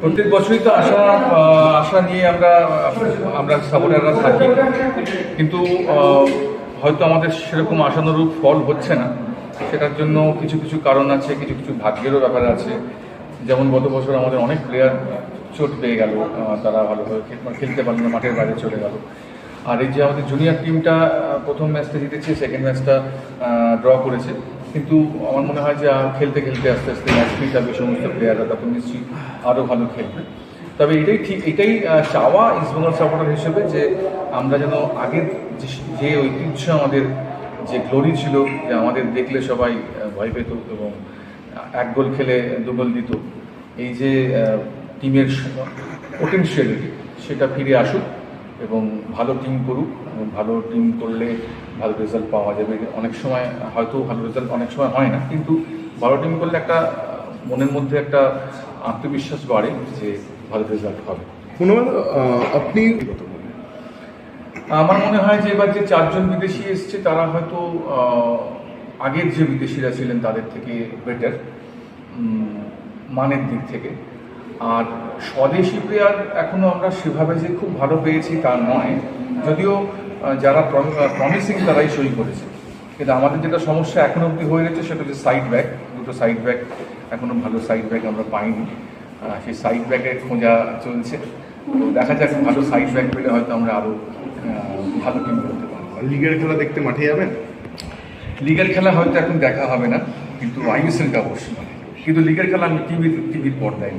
প্রত্যেক বছরই তো আশা আশা নিয়ে আমরা আমরা সাপোর্টাররা থাকি। কিন্তু হয়তো আমাদের সেরকম আশানুরূপ ফল হচ্ছে না। সেটার জন্য কিছু কিছু কারণ আছে, কিছু কিছু ভাগ্যেরও ব্যাপার আছে। যেমন গত বছর আমাদের অনেক প্লেয়ার চোট পেয়ে গেল তারা ভালোভাবে মানে খেলতে পারল না, মাঠের বাইরে চলে গেল। আর এই যে আমাদের জুনিয়র টিমটা প্রথম ম্যাচটা জিতেছে সেকেন্ড ম্যাচটা ড্র করেছে। কিন্তু আমার মনে হয় যে খেলতে খেলতে আস্তে আস্তে ম্যাচ ফিট হবে সমস্ত প্লেয়াররা তখন নিশ্চয়ই আরও ভালো খেলবে। তবে এটাই ঠিক, এটাই চাওয়া ইস্টবেঙ্গল সাপোর্টার হিসেবে যে আমরা যেন আগের যে ঐতিহ্য আমাদের, যে গ্লোরি ছিল, যে আমাদের দেখলে সবাই ভয় পেত এবং এক গোল খেলে দু গোল দিত, এই যে টিমের পোটেনশিয়ালিটি সেটা ফিরে আসুক। এবং ভালো টিম করুক এবং ভালো টিম করলে ভালো রেজাল্ট পাওয়া যাবে। অনেক সময় হয়তো ভালো রেজাল্ট অনেক সময় হয় না কিন্তু ভালো টিম করলে একটা মনের মধ্যে একটা আত্মবিশ্বাস বাড়ে যে ভালো রেজাল্ট হবে। আপনি আমার মনে হয় যে এবার যে চারজন বিদেশি এসছে তারা হয়তো আগের যে বিদেশিরা ছিলেন তাদের থেকে বেটার মানের দিক থেকে। আর স্বদেশি প্লেয়ার এখনও আমরা সেভাবে যে খুব ভালো পেয়েছি তা নয়। যদিও যারা প্রমিসিং তারাই সই করেছে। কিন্তু আমাদের যেটা সমস্যা এখনও অবধি হয়ে রয়েছে সেটা হচ্ছে সাইড ব্যাক দুটো সাইড ব্যাক এখনও ভালো সাইড ব্যাক আমরা পাইনি। সেই সাইড ব্যাকের খোঁজা চলছে। তো দেখা যাক ভালো সাইড ব্যাক পেলে হয়তো আমরা আরও ভালো টিম করতে পারব। লিগের খেলা দেখতে মাঠে যাবেন? লিগের খেলা হয়তো এখন দেখা হবে না কিন্তু আইএসএলটা অবশ্যই। কিন্তু লিগের খেলা আমি টিভির টিভির পর্দায়